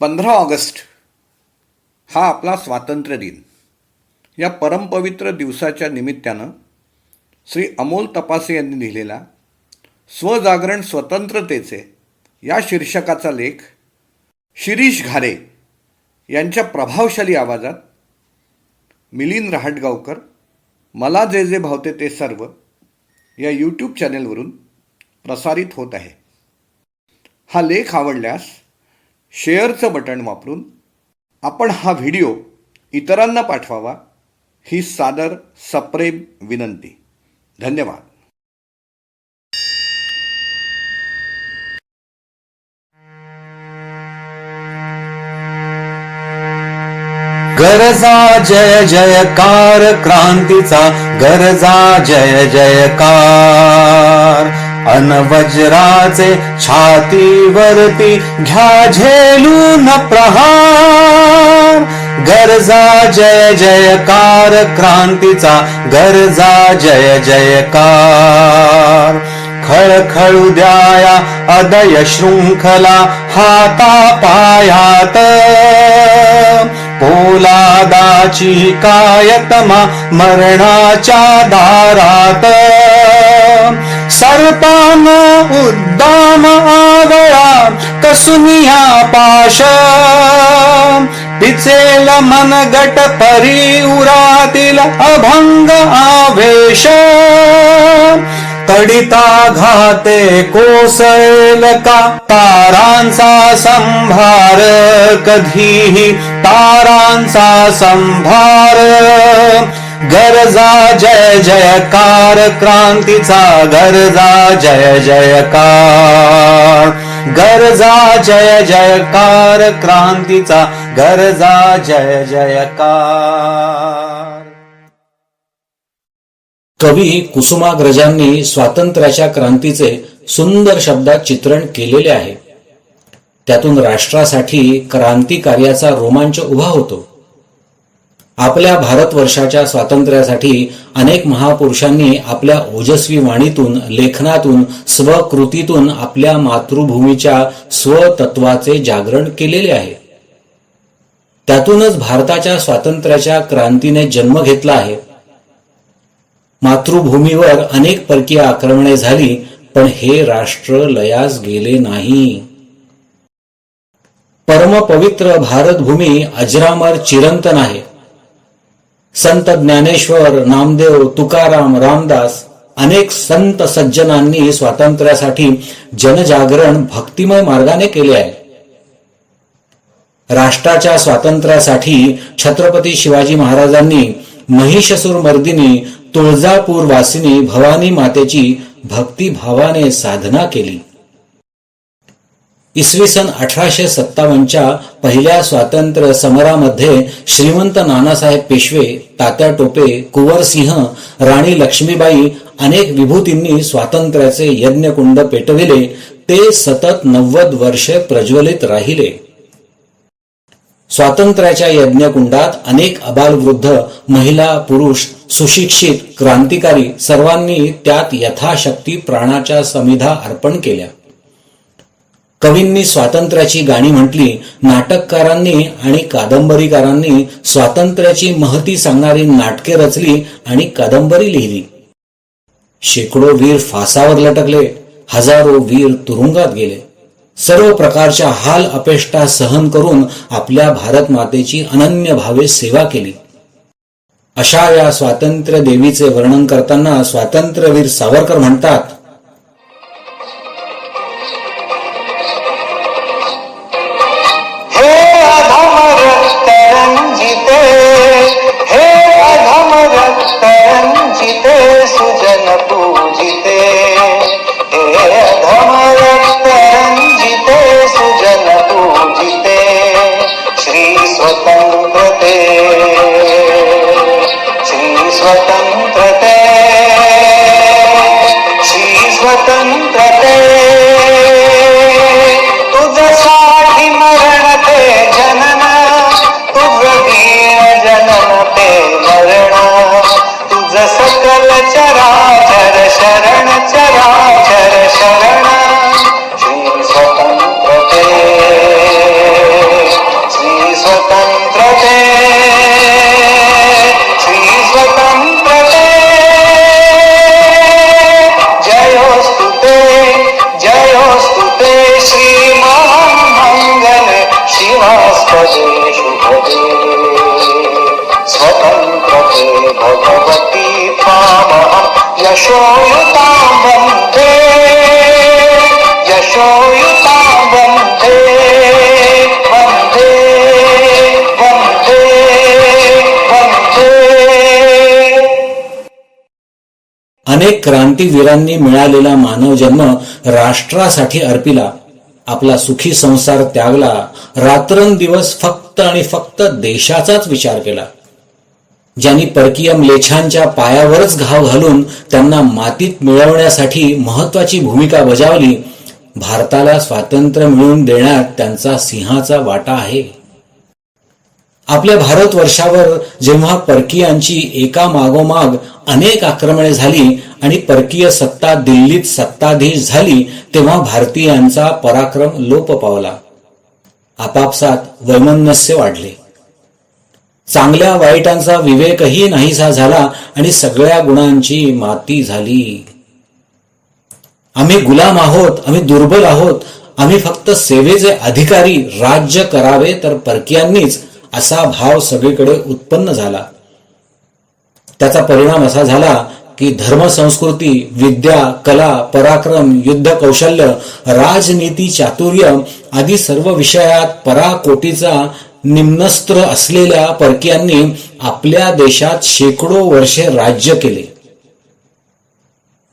पंधरा ऑगस्ट हा आपला स्वातंत्र्य दिन. या परमपवित्र दिवसाच्या निमित्तानं श्री अमोल तपासे यांनी लिहिलेला स्वजागरण स्वतंत्रतेचे या शीर्षकाचा लेख शिरीष घारे यांच्या प्रभावशाली आवाजात मिलिंद रहाटगावकर मला जे जे भावते ते सर्व या यूट्यूब चॅनेलवरून प्रसारित होत आहे. हा लेख आवडल्यास शेअरचं बटण वापरून आपण हा व्हिडिओ इतरांना पाठवावा ही सादर सप्रेम विनंती. धन्यवाद. गरजा जय जयकार क्रांतीचा गरजा जय जयकार. अनवज्राचे छातीवरती घ्या झेलून प्रहार. गरजा जय जयकार क्रांतीचा गरजा जय जयकार खळखळू द्याया अदय शृंखला हाता पायात. पोलादाची कायतमा मरणाच्या दारात. सर्पान उद्दाम आवळा कसुनिया पाश पिचेल मनगट परी उरातील अभंग आवेश तडिता घाते कोसळेल का तारांचा संभार कधीही तारांचा संभार. गरजा जय जयकार क्रांतीचा गरजा जय जयकार गरजा जय जयकार क्रांतीचा गरजा जय जयकार कवी कुसुमाग्रजांनी स्वातंत्र्याच्या क्रांतीचे सुंदर शब्दात चित्रण केलेले आहे. त्यातून राष्ट्रासाठी क्रांती कार्याचा रोमांच उभा होतो. आपल्या भारतवर्षाच्या स्वातंत्र्यासाठी अनेक महापुरुषांनी आपल्या ओजस्वी वाणीतून लेखनातून स्वकृतीतून आपल्या मातृभूमीच्या स्वतत्वाचे जागरण केलेले आहे. त्यातूनच भारताच्या स्वातंत्र्याच्या क्रांतीने जन्म घेतला आहे. मातृभूमीवर अनेक परकीय आक्रमणे झाली पण हे राष्ट्र लयास गेले नाही. परमपवित्र भारतभूमी अजरामर चिरंतन आहे. संत ज्ञानेश्वर नामदेव तुकाराम रामदास अनेक संत सज्जनांनी स्वातंत्र्यासाठी जनजागरण भक्तिमय मार्गाने केले आहे. राष्ट्राच्या स्वातंत्र्यासाठी छत्रपती शिवाजी महाराजांनी महिषसूर मर्दिनी तुळजापूर वासिनी भवानी मातेची भक्तिभावाने साधना केली. इसवी सन अठराशे सत्तावन्नच्या पहिल्या स्वातंत्र्य समरामध्ये श्रीमंत नानासाहेब पेशवे तात्या टोपे कुंवरसिंह राणी लक्ष्मीबाई अनेक विभूतींनी स्वातंत्र्याचे यज्ञकुंड पेटविले. ते सतत नव्वद वर्षे प्रज्वलित राहिले. स्वातंत्र्याच्या यज्ञकुंडात अनेक अबालवृद्ध महिला पुरुष सुशिक्षित क्रांतिकारी सर्वांनी त्यात यथाशक्ती प्राणाच्या समिधा अर्पण केल्या. कवींनी स्वातंत्र्याची गाणी म्हटली नाटककारांनी आणि कादंबरीकारांनी स्वातंत्र्याची महती सांगणारी नाटके रचली आणि कादंबरी लिहिली. शेकडो वीर फासावर लटकले हजारो वीर तुरुंगात गेले. सर्व प्रकारच्या हाल अपेष्टा सहन करून आपल्या भारत मातेची अनन्य भावे सेवा केली. अशा या स्वातंत्र्य देवीचे वर्णन करताना स्वातंत्र्यवीर सावरकर म्हणतात न पूजिते हे सुजन पूजिते श्री स्वतंत्रते। श्री स्वतंत्रते श्री स्वतंत्रते। तुझसाठी मरण ते जनन तुझ दीन जनन ते मरण। तुझ सकल चरा ಶರಣ ಚರಾಚರ ಶರಣ क्रांतीवीरांनी मिळालेला मानव जन्म राष्ट्रासाठी अर्पिला. आपला सुखी संसार त्यागला. रात्रंदिवस फक्त आणि फक्त देशाचाच विचार केला. ज्यांनी परकीय लेछांच्या पायावरच घाव घालून त्यांना मातीत मिळवण्यासाठी महत्वाची भूमिका बजावली भारताला स्वातंत्र्य मिळवून देण्यात त्यांचा सिंहाचा वाटा आहे. आपल्या भारतवर्षावर जेव्हा परकीयांची एका मागोमाग अनेक आक्रमणे झाली आणि परकीय सत्ता दिल्लीत सत्ताधीश झाली तेव्हा भारतीयांचा पराक्रम लोप पावला. आपापसात वैमनस्य वाढले. चांगल्या वाईटांचा विवेकही नाहीसा झाला आणि सगळ्या गुणांची माती झाली. आम्ही गुलाम आहोत आम्ही दुर्बल आहोत आम्ही फक्त सेवेचे अधिकारी राज्य करावे तर परकीयांनीच असा भाव सगळीकडे उत्पन्न झाला. त्याचा परिणाम असा झाला की धर्मसंस्कृती विद्या कला पराक्रम युद्ध कौशल्य राजनीती चातुर्य आदी सर्व विषयात पराकोटीचा निम्नस्त्र असलेल्या परकीयांनी आपल्या देशात शेकडो वर्षे राज्य केले.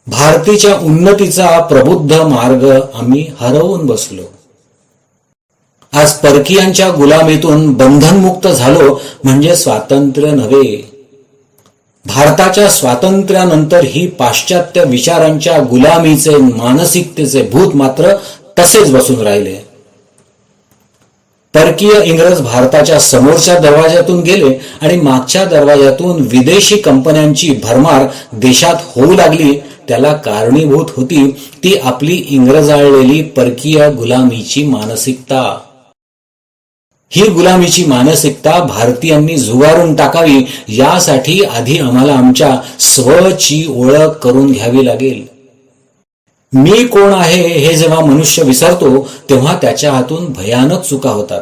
भारतीच्या उन्नतीचा प्रबुद्ध मार्ग आम्ही हरवून बसलो. आज परकीयांच्या गुलामीतून बंधनमुक्त झालो म्हणजे स्वातंत्र्य नव्हे. भारताच्या स्वातंत्र्यानंतर ही पाश्चात्य विचारांच्या गुलामीचे मानसिकतेचे भूत मात्र तसेच बसून राहिले. परकीय इंग्रज भारताच्या समोरच्या दरवाज्यातून गेले आणि मागच्या दरवाज्यातून विदेशी कंपन्यांची भरमार देशात होऊ लागली. त्याला कारणीभूत होती ती आपली इंग्रजाळलेली परकीय गुलामीची मानसिकता. ही गुलामीची मानसिकता भारतीयांनी झुगारून टाकावी यासाठी आधी आम्हाला आमच्या स्वची ओळख करून घ्यावी लागेल. मी कोण आहे हे जेव्हा मनुष्य विसरतो तेव्हा त्याच्या हातून भयानक चुका होतात.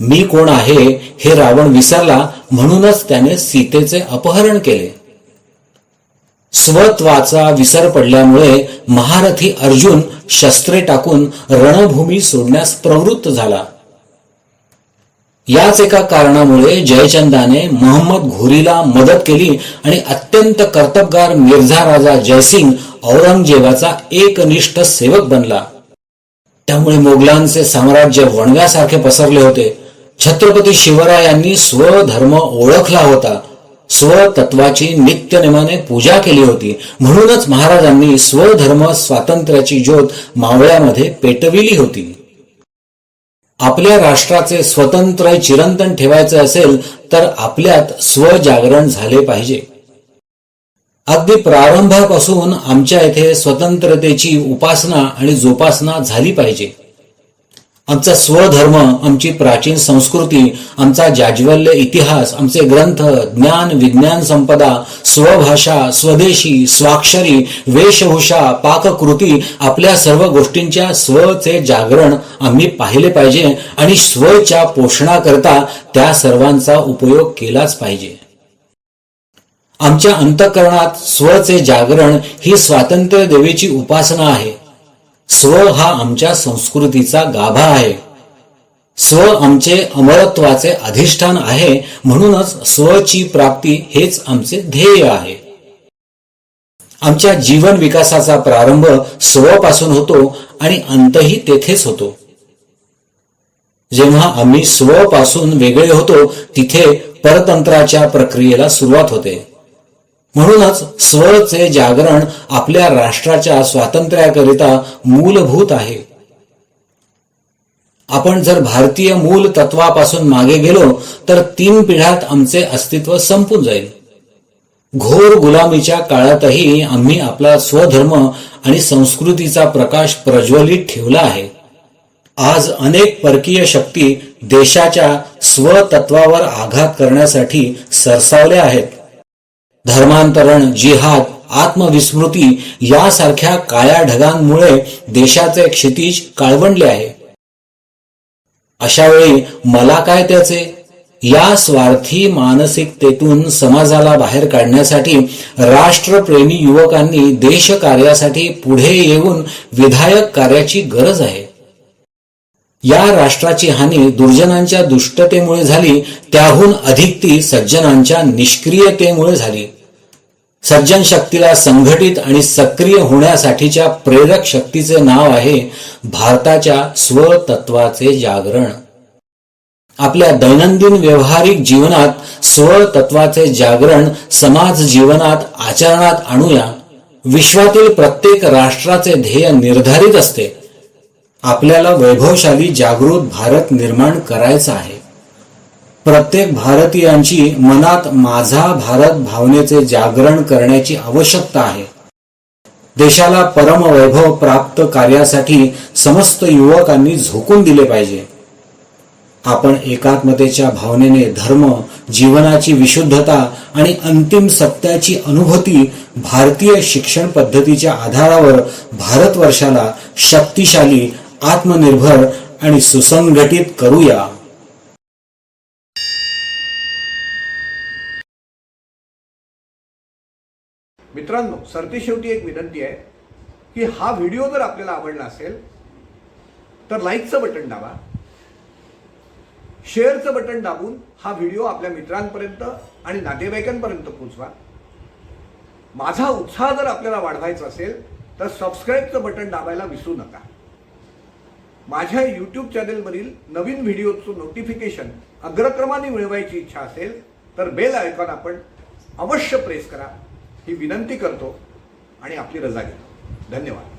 मी कोण आहे हे रावण विसरला म्हणूनच त्याने सीतेचे अपहरण केले. स्वत्वाचा विसर पडल्यामुळे महारथी अर्जुन शस्त्रे टाकून रणभूमी सोडण्यास प्रवृत्त झाला. याच एका कारणामुळे जयचंदाने मोहम्मद घोरीला मदत केली आणि अत्यंत कर्तबगार मिर्झा राजा जयसिंग औरंगजेबाचा एकनिष्ठ सेवक बनला. त्यामुळे मोगलांचे साम्राज्य वणव्यासारखे पसरले होते. छत्रपती शिवरायांनी स्वधर्म ओळखला होता. स्वतत्वाची नित्यनेमाने पूजा केली होती. म्हणूनच महाराजांनी स्वधर्म स्वातंत्र्याची ज्योत मावळ्यामध्ये पेटविली होती. आपल्या राष्ट्राचे स्वतंत्र चिरंतन ठेवायचे असेल तर आपल्यात स्वजागरण झाले पाहिजे. अगदी प्रारंभापासून आमच्या येथे स्वतंत्रतेची उपासना आणि जोपासना झाली पाहिजे. आमचा स्वधर्म आमची प्राचीन संस्कृती आमचा जाज्वल्य इतिहास आमचे ग्रंथ ज्ञान विज्ञान संपदा स्वभाषा स्वदेशी स्वाक्षरी वेशभूषा पाककृती आपल्या सर्व गोष्टींच्या स्वचे जागरण आम्ही पाहिले पाहिजे आणि स्वच्या पोषणाकरता त्या सर्वांचा उपयोग केलाच पाहिजे. आमच्या अंतकरणात स्वचे जागरण ही स्वातंत्र्य देवीची उपासना आहे. स्व हा आमच्या संस्कृतीचा गाभा आहे. स्व आमचे अमरत्वाचे अधिष्ठान आहे म्हणूनच स्वची प्राप्ती हेच आमचे ध्येय आहे. आमच्या जीवन विकासाचा प्रारंभ स्वपासून होतो आणि अंतही तेथेच होतो. जेव्हा आम्ही स्वपासून वेगळे होतो तिथे परतंत्राच्या प्रक्रियेला सुरुवात होते. म्हणूनच स्वचे जागरण आपल्या राष्ट्राच्या स्वातंत्र्याकरिता मूलभूत आहे. आपण जर भारतीय मूल तत्वापासून मागे गेलो तर तीन पिढ्यात आमचे अस्तित्व संपून जाईल. घोर गुलामीच्या काळातही आम्ही आपला स्वधर्म आणि संस्कृतीचा प्रकाश प्रज्वलित ठेवला आहे. आज अनेक परकीय शक्ती देशाच्या स्वतत्वावर आघात करण्यासाठी सरसावल्या आहेत. धर्मांतरण जिहाद आत्मविस्मृती यासारख्या काळ्या ढगांमुळे देशाचे क्षितिज काळवंडले आहे. अशा वेळी मला काय त्याचे? या स्वार्थी मानसिकतेतून समाजाला बाहेर काढण्यासाठी राष्ट्रप्रेमी युवकांनी देशकार्यासाठी पुढे येऊन विधायक कार्याची गरज आहे. या राष्ट्राची हानी दुर्जनांच्या दुष्टतेमुळे झाली त्याहून अधिक ती सज्जनांच्या निष्क्रियतेमुळे झाली. सज्जन शक्तीला संघटित आणि सक्रिय होण्यासाठीच्या प्रेरक शक्तीचे नाव आहे भारताच्या स्वतत्वाचे जागरण. आपल्या दैनंदिन व्यवहारिक जीवनात स्वतत्वाचे जागरण समाज जीवनात आचरणात आणूया. विश्वातील प्रत्येक राष्ट्राचे ध्येय निर्धारित असते. आपल्याला वैभवशाली जागृत भारत निर्माण करायचा आहे. प्रत्येक भारतीयांची मनात माझा भारत भावनेचे जागरण करण्याची आवश्यकता आहे. देशाला परमवैभव प्राप्त कार्यासाठी समस्त युवकांनी झोकून दिले पाहिजे. आपण एकात्मतेच्या भावनेने धर्म जीवनाची विशुद्धता आणि अंतिम सत्याची अनुभूती भारतीय शिक्षण पद्धतीच्या आधारावर भारतवर्षाला शक्तिशाली आत्मनिर्भर आणि सुसंघटित करूया. मित्रांनो सरतेशेवटी एक विनंती आहे की हा व्हिडिओ जर आपल्याला आवडला असेल तर लाईकचं बटन दाबा. शेअरचं बटन दाबून हा व्हिडिओ आपल्या मित्रांपर्यंत आणि नातेवाईकांपर्यंत पोचवा माझा उत्साह जर आपल्याला वाढवायचा असेल तर सबस्क्राईबचं बटन दाबायला विसरू नका. माझ्या यूट्यूब चॅनेलवरील नवीन व्हिडिओचं नोटिफिकेशन अग्रक्रमाने मिळवायची इच्छा असेल तर बेल आयकॉन आपण अवश्य प्रेस करा. ही विनंती करतो आणि आपली रजा घेतो. धन्यवाद.